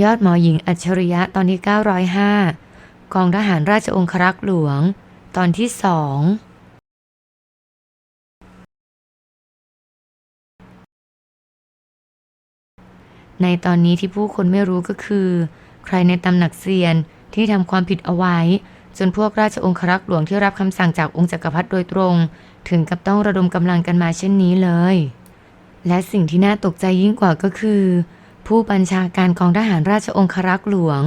ยอดหมอหญิงอัจฉริยะตอนที่ 905 กองทหารราชองครักษ์หลวง ตอนที่สองในตอนนี้ที่ผู้คนไม่รู้ก็คือ ใครในตำหนักเซียนที่ทำความผิดเอาไว้ จนพวกราชองครักษ์หลวงที่รับคำสั่งจากองค์จักรพรรดิโดยตรง ถึงกับต้องระดมกำลังกันมาเช่นนี้เลย และสิ่งที่น่าตกใจยิ่งกว่าก็คือ ผู้บัญชาการกองทหารราชองครักษ์หลวง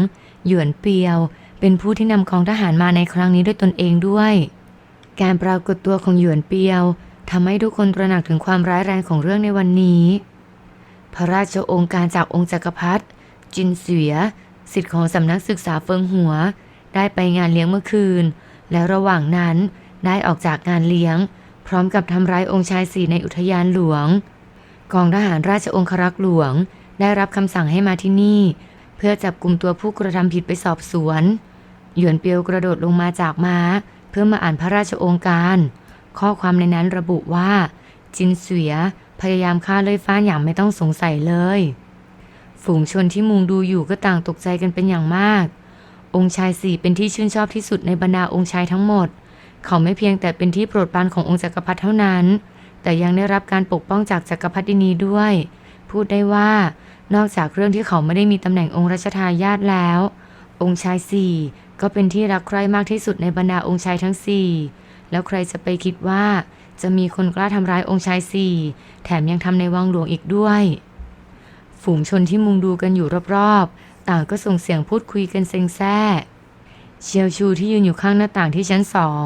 หยวนเปียว เป็นผู้ที่นำกองทหารมาในครั้งนี้ด้วยตนเองด้วย การปรากฏตัวของหยวนเปียวทำให้ทุกคนตระหนักถึงความร้ายแรงของเรื่องในวันนี้ พระราชองค์การจากองค์จักรพรรดิจินเสียสิทธิ์ของสำนักศึกษาเฟิงหัว ได้ไปงานเลี้ยงเมื่อคืน และระหว่างนั้นได้ออกจากงานเลี้ยง พร้อมกับทำร้ายองค์ชายสี่ในอุทยานหลวง กองทหารราชองครักษ์หลวง ได้รับคำสั่งให้มาที่นี่ เพื่อจับกลุ่มตัวผู้กระทำผิดไปสอบสวน หยวนเปียวกระโดดลงมาจากม้า เพื่อมาอ่านพระราชโองการ ข้อความในนั้นระบุว่า จินเสียพยายามฆ่าเลยฟ้านอย่างไม่ต้องสงสัยเลย ฝูงชนที่มุงดูอยู่ก็ต่างตกใจกันเป็นอย่างมาก องค์ชายสี่เป็นที่ชื่นชอบที่สุดในบรรดาองค์ชายทั้งหมด เขาไม่เพียงแต่เป็นที่โปรดปรานขององค์จักรพรรดิเท่านั้น แต่ยังได้รับการปกป้องจากจักรพรรดินีด้วย พูดได้ว่า นอกจากเรื่องที่เขาไม่ได้มีตำแหน่งองค์รัชทายาทแล้ว องค์ชายสี่ก็เป็นที่รักใคร่มากที่สุดในบรรดาองค์ชายทั้งสี่แล้วใครจะไปคิดว่า จะมีคนกล้าทำร้ายองค์ชายสี่แถมยังทำในวังหลวงอีกด้วย ฝูงชนที่มุงดูกันอยู่รอบๆ ต่างก็ส่งเสียงพูดคุยกันเซ็งแซ่เชียวชูที่ยืนอยู่ข้างหน้าต่างที่ชั้นสอง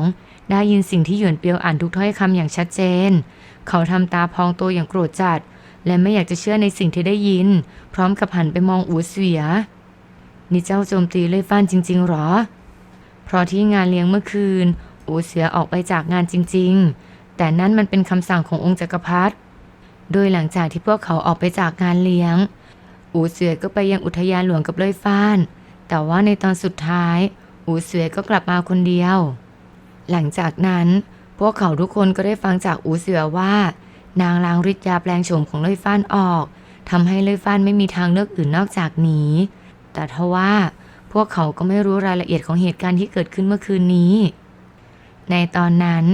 ได้ยินสิ่งที่หยวนเปียวอ่านทุกถ้อยคำอย่างชัดเจน เขาทำตาพองโตอย่างโกรธจัด และไม่อยากจะเชื่อในสิ่งที่ได้ยิน พร้อมกับหันไปมองอูเสีย นี่เจ้าโจมตีเลยฟ้านจริง ๆหรอ เพราะที่งานเลี้ยงเมื่อคืน อูเสียออกไปจากงานจริง ๆ แต่นั่นมันเป็นคำสั่งขององค์จักรพรรดิ โดยหลังจากที่พวกเขาออกไปจากงานเลี้ยง อูเสือก็ไปยังอุทยานหลวงกับเลยฟ้าน แต่ว่าในตอนสุดท้าย อูเสือก็กลับมาคนเดียว หลังจากนั้นพวกเขาทุกคนก็ได้ฟังจากอูเสือว่า นางล้างฤทธิ์ยาแปลงโฉมของเลยฟ้านออกทำให้เลยฟ้านไม่มีทางเลือกอื่นนอกจากหนี แต่ทว่าพวกเขาก็ไม่รู้รายละเอียดของเหตุการณ์ที่เกิดขึ้นเมื่อคืนนี้ ในตอนนั้น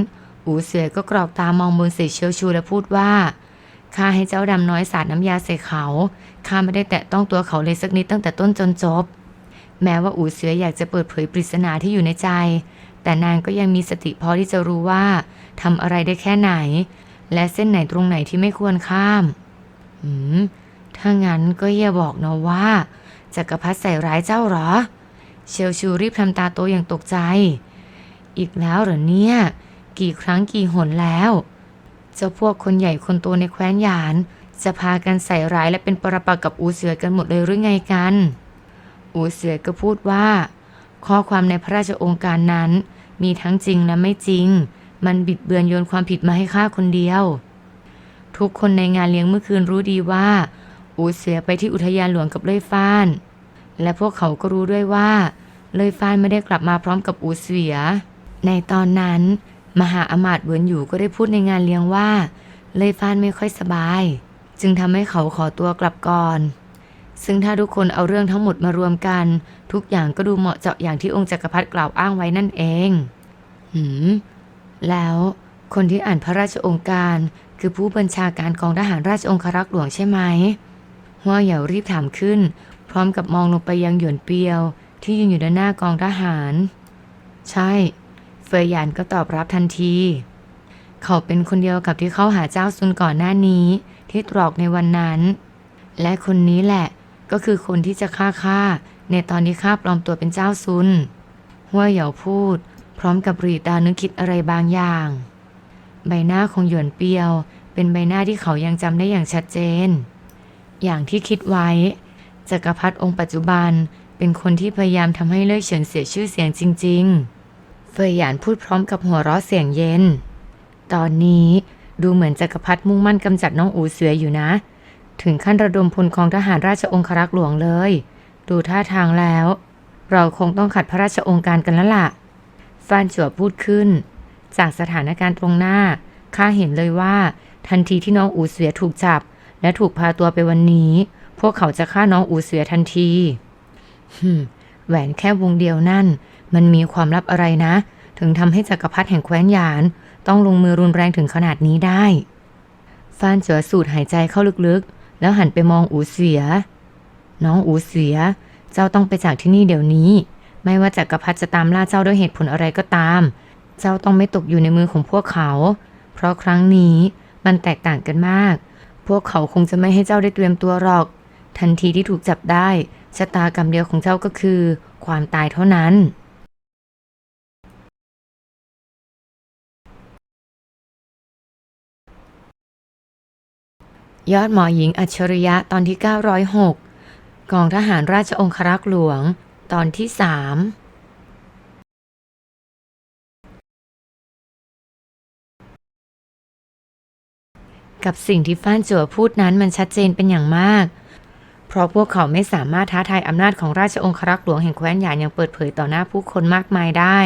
อูเสือก็กรอกตามองบนเสยเชียวชูและพูดว่าข้าให้เจ้าดำน้อยสาดน้ำยาใส่เขาข้าไม่ได้แตะต้องตัวเขาเลยสักนิดตั้งแต่ต้นจนจบ แม้ว่าอูเสืออยากจะเปิดเผยปริศนาที่อยู่ในใจ แต่นางก็ยังมีสติพอที่จะรู้ว่าทำอะไรได้แค่ไหน และเส้นไหนตรงไหนที่ไม่ควรข้ามหืม ถ้างั้นก็อย่าบอกนะว่าจักรพรรดิใส่ร้ายเจ้าหรอ เชียวชูรีบทำตาโตอย่างตกใจ อีกแล้วเหรอเนี่ย กี่ครั้งกี่หนแล้ว เจ้าพวกคนใหญ่คนโตในแคว้นหยาน จะพากันใส่ร้ายและเป็นปรปักษ์กับอูเสือกันหมดเลยหรือไงกัน อูเสือก็พูดว่า ข้อความในพระราชองค์การนั้นมีทั้งจริงและไม่จริง มันบิดเบือนโยนความผิดมาให้ข้าคนเดียว ทุกคนในงานเลี้ยงเมื่อคืนรู้ดีว่า อูเสือไปที่อุทยานหลวงกับเล่ยฟ้าน และพวกเขาก็รู้ด้วยว่า เล่ยฟ้านไม่ได้กลับมาพร้อมกับอูเสือในตอนนั้น มหาอมาตย์เวินอยู่ก็ได้พูดในงานเลี้ยงว่า เล่ยฟ้านไม่ค่อยสบาย จึงทำให้เขาขอตัวกลับก่อนซึ่งถ้าทุกคนเอาเรื่องทั้งหมดมารวมกัน ทุกอย่างก็ดูเหมาะเจาะอย่างที่องค์จักรพรรดิกล่าวอ้างไว้นั่นเอง หืม แล้วคนที่อ่านพระราชองค์การ คือผู้บัญชาการกองทหารราชองครักษ์หลวงใช่ไหมหัวเหยารีบถามขึ้น พร้อมกับมองลงไปยังหยวนเปียว ที่ยืนอยู่ด้านหน้ากองทหาร ใช่ เฟยหยานก็ตอบรับทันที เขาเป็นคนเดียวกับที่เข้าหาเจ้าซุนก่อนหน้านี้ ที่ตรอกในวันนั้น และคนนี้แหละก็คือคนที่จะฆ่าข้าในตอนที่ข้าปลอมตัวเป็นเจ้าซุนหัวเหยาพูด พร้อมกับรีตานึกคิดอะไรบางอย่าง ใบหน้าของหยวนเปียว เป็นใบหน้าที่เขายังจำได้อย่างชัดเจน อย่างที่คิดไว้จักรพรรดิองค์ปัจจุบันเป็นคนที่พยายามทำให้เล่ยเฉินเสียชื่อเสียงจริง ๆ เฟยหยานพูดพร้อมกับหัวเราะเสียงเย็น ตอนนี้ดูเหมือนจักรพรรดิมุ่งมั่นกำจัดน้องอูเสืออยู่นะ ถึงขั้นระดมพลของทหารราชองครักษ์หลวงเลย ดูท่าทางแล้ว เราคงต้องขัดพระราชองค์การกันแล้วล่ะ ฟานจั่วพูดขึ้น จากสถานการณ์ตรงหน้า ข้าเห็นเลยว่า ทันทีที่น้องอูเสือถูกจับ และถูกพาตัวไปวันนี้ พวกเขาจะฆ่าน้องอูเสือทันทีฮึแหวนแค่วงเดียวนั่น มันมีความลับอะไรนะ ถึงทำให้จักรพรรดิแห่งแคว้นหยาน ต้องลงมือรุนแรงถึงขนาดนี้ได้ฟานเจ๋อสูดหายใจเข้าลึกๆ แล้วหันไปมองอูเสีย น้องอูเสีย เจ้าต้องไปจากที่นี่เดี๋ยวนี้ ไม่ว่าจักรพรรดิจะตามล่าเจ้าด้วยเหตุผลอะไรก็ตาม เจ้าต้องไม่ตกอยู่ในมือของพวกเขา เพราะครั้งนี้มันแตกต่างกันมาก พวกเขาคงจะไม่ให้เจ้าได้เตรียมตัวหรอก ทันทีที่ถูกจับได้ชะตากรรมเดียวของเจ้าก็คือ ความตายเท่านั้น ยอดหมอหญิงอัจฉริยะตอนที่ 906กองทหารราชองครักษ์หลวง ตอนที่3กับสิ่งที่ฟ้านจั่วพูดนั้นมันชัดเจนเป็นอย่างมาก เพราะพวกเขาไม่สามารถท้าทายอำนาจของราชองครักษ์หลวงแห่งแคว้นหยานอย่างเปิดเผยต่อหน้าผู้คนมากมายได้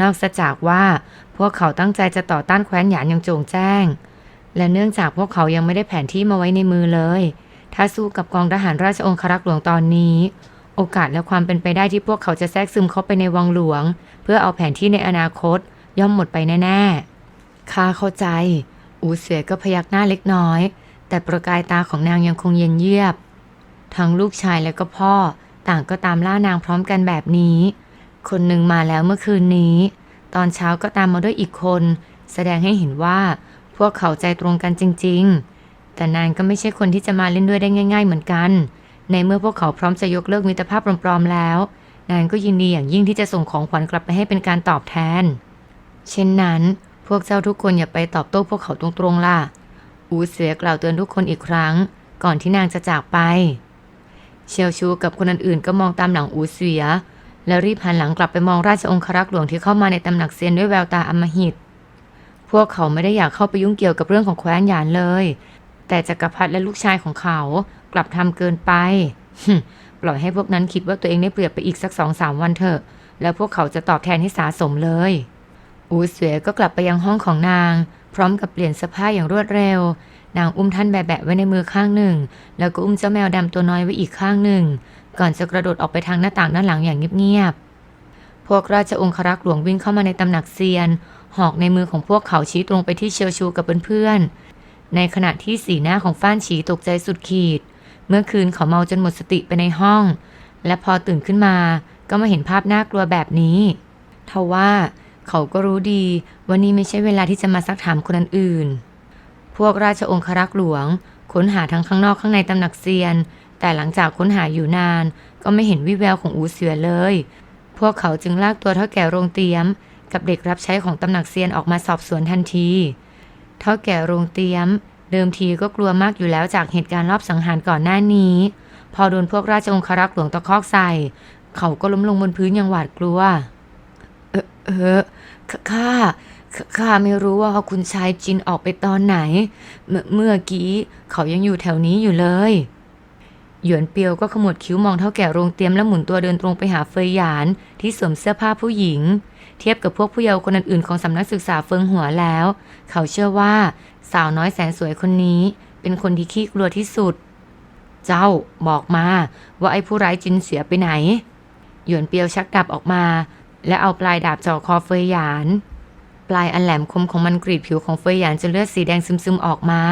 นอกจากว่าพวกเขาตั้งใจจะต่อต้านแคว้นหยานอย่างโจงแจ้ง และเนื่องจากพวกเขายังไม่ได้แผนที่มาไว้ในมือเลย ถ้าสู้กับกองทหารราชองครักษ์หลวงตอนนี้ โอกาสและความเป็นไปได้ที่พวกเขาจะแทรกซึมเข้าไปในวังหลวง เพื่อเอาแผนที่ในอนาคตย่อมหมดไปแน่ๆข้าเข้าใจ อูเสือก็พยักหน้าเล็กน้อย แต่ประกายตาของนางยังคงเย็นเยียบ ทั้งลูกชายและก็พ่อต่างก็ตามล่านางพร้อมกันแบบนี้ คนหนึ่งมาแล้วเมื่อคืนนี้ ตอนเช้าก็ตามมาด้วยอีกคน แสดงให้เห็นว่าพวกเขาใจตรงกันจริง ๆ แต่นางก็ไม่ใช่คนที่จะมาเล่นด้วยได้ง่าย ๆ เหมือนกัน ในเมื่อพวกเขาพร้อมจะยกเลิกมิตรภาพปลอมๆแล้ว นางก็ยินดีอย่างยิ่งที่จะส่งของขวัญกลับไปให้เป็นการตอบแทน เช่นนั้น พวกเจ้าทุกคนอย่าไปตอบโต้พวกเขาตรงๆล่ะ อูเสือกล่าวเตือนทุกคนอีกครั้ง ก่อนที่นางจะจากไป เชียวชูกับคนอื่นๆก็มองตามหลังอูเสือ แล้วรีบหันหลังกลับไปมองราชองครักษ์หลวงที่เข้ามาในตำหนักเซียนด้วยแววตาอำมหิตพวกเขาไม่ได้อยากเข้าไปยุ่งเกี่ยวกับเรื่องของแคว้นหยานเลย แต่จักรพรรดิและลูกชายของเขากลับทำเกินไป ปล่อยให้พวกนั้นคิดว่าตัวเองได้เปรียบไปอีกสักสองสามวันเถอะ แล้วพวกเขาจะตอบแทนให้สาสมเลย อูเสือก็กลับไปยังห้องของนาง พร้อมกับเปลี่ยนเสื้อผ้าอย่างรวดเร็ว นางอุ้มท่านแบะไว้ในมือข้างหนึ่ง แล้วก็อุ้มเจ้าแมวดำตัวน้อยไว้อีกข้างหนึ่ง ก่อนจะกระโดดออกไปทางหน้าต่างด้านหลังอย่างเงียบๆ พวกราชองครักษ์หลวงวิ่งเข้ามาในตำหนักเซียน หอกในมือของพวกเขาชี้ตรงไปที่เชียวชูกับเพื่อนๆ ในขณะที่สีหน้าของฟ้านฉีตกใจสุดขีด เมื่อคืนเขาเมาจนหมดสติไปในห้อง และพอตื่นขึ้นมาก็มาเห็นภาพน่ากลัวแบบนี้ทว่าเขาก็รู้ดีว่านี่ไม่ใช่เวลาที่จะมาซักถามคนอื่น พวกราชองครักษ์หลวงค้นหาทั้งข้างนอกข้างในตำหนักเซียน แต่หลังจากค้นหาอยู่นาน ก็ไม่เห็นวิแววของอูเสือเลย พวกเขาจึงลากตัวเท่าแก่โรงเตรียม กับเด็กรับใช้ของตำหนักเซียนออกมาสอบสวนทันที เท่าแก่โรงเตรียม เดิมทีก็กลัวมากอยู่แล้วจากเหตุการณ์รอบสังหารก่อนหน้านี้ พอโดนพวกราชองครักษ์หลวงตะคอกใส่ เขาก็ล้มลงบนพื้นอย่างหวาดกลัว เออเออข้าข้าไม่รู้ว่าคุณชายจินออกไปตอนไหน เมื่อกี้เขายังอยู่แถวนี้อยู่เลยหยวนเปียวก็ขมวดคิ้วมองเท่าแก่โรงเตรียมแล้วหมุนตัวเดินตรงไปหาเฟยหยานที่สวมเสื้อผ้าผู้หญิง เทียบกับพวกผู้เยาว์คนอื่นๆของสำนักศึกษาเฟิงหัวแล้ว เขาเชื่อว่าสาวน้อยแสนสวยคนนี้ เป็นคนที่ขี้กลัวที่สุด เจ้าบอกมาว่าไอ้ผู้ร้ายจินเสียไปไหน หยวนเปียวชักดาบออกมา และเอาปลายดาบจ่อคอเฟยหยาน ปลายอันแหลมคมของมันกรีดผิวของเฟยหยานจนเลือดสีแดงซึมๆออกมา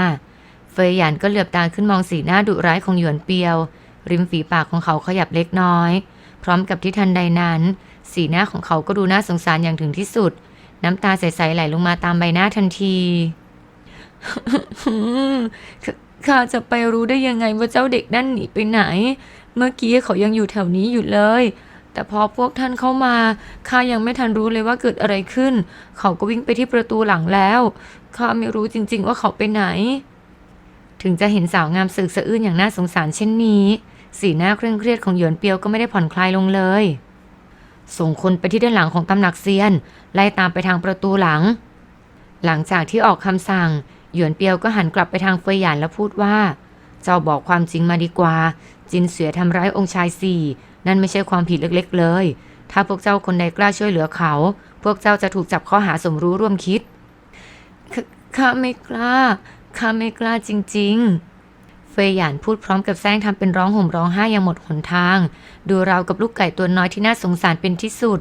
เฟยหยานก็เหลือบตาขึ้นมองสีหน้าดุร้ายของหยวนเปียว ริมฝีปากของเขาขยับเล็กน้อย พร้อมกับที่ทันใดนั้น สีหน้าของเขาก็ดูน่าสงสารอย่างถึงที่สุด น้ำตาใสๆไหลลงมาตามใบหน้าทันทีข้าข้าจะไปรู้ได้ยังไงว่าเจ้าเด็กนั่นหนีไปไหน เมื่อกี้เขายังอยู่แถวนี้อยู่เลย แต่พอพวกท่านเข้ามาข้ายังไม่ทันรู้เลยว่าเกิดอะไรขึ้น เขาก็วิ่งไปที่ประตูหลังแล้วข้าไม่รู้จริง ๆ ว่าเขาไปไหน ถึงจะเห็นสาวงามสึกสะอื้นอย่างน่าสงสารเช่นนี้ สีหน้าเคร่งเครียดของหยวนเปียวก็ไม่ได้ผ่อนคลายลงเลย ส่งคนไปที่ด้านหลังของตำหนักเซียน ไล่ตามไปทางประตูหลัง หลังจากที่ออกคำสั่ง หยวนเปียวก็หันกลับไปทางเฟยหยานแล้วพูดว่า เจ้าบอกความจริงมาดีกว่า จินเสือทำร้ายองค์ชายสี่ นั่นไม่ใช่ความผิดเล็กๆเลย ถ้าพวกเจ้าคนใดกล้าช่วยเหลือเขา พวกเจ้าจะถูกจับข้อหาสมรู้ร่วมคิดขข้าไม่กล้าข้าไม่กล้าจริง ๆ ฟยหยานพูดพร้อมกับแซงทำเป็นร้องห่มร้องไห้อย่างหมดหนทาง ดูราวกับลูกไก่ตัวน้อยที่น่าสงสารเป็นที่สุด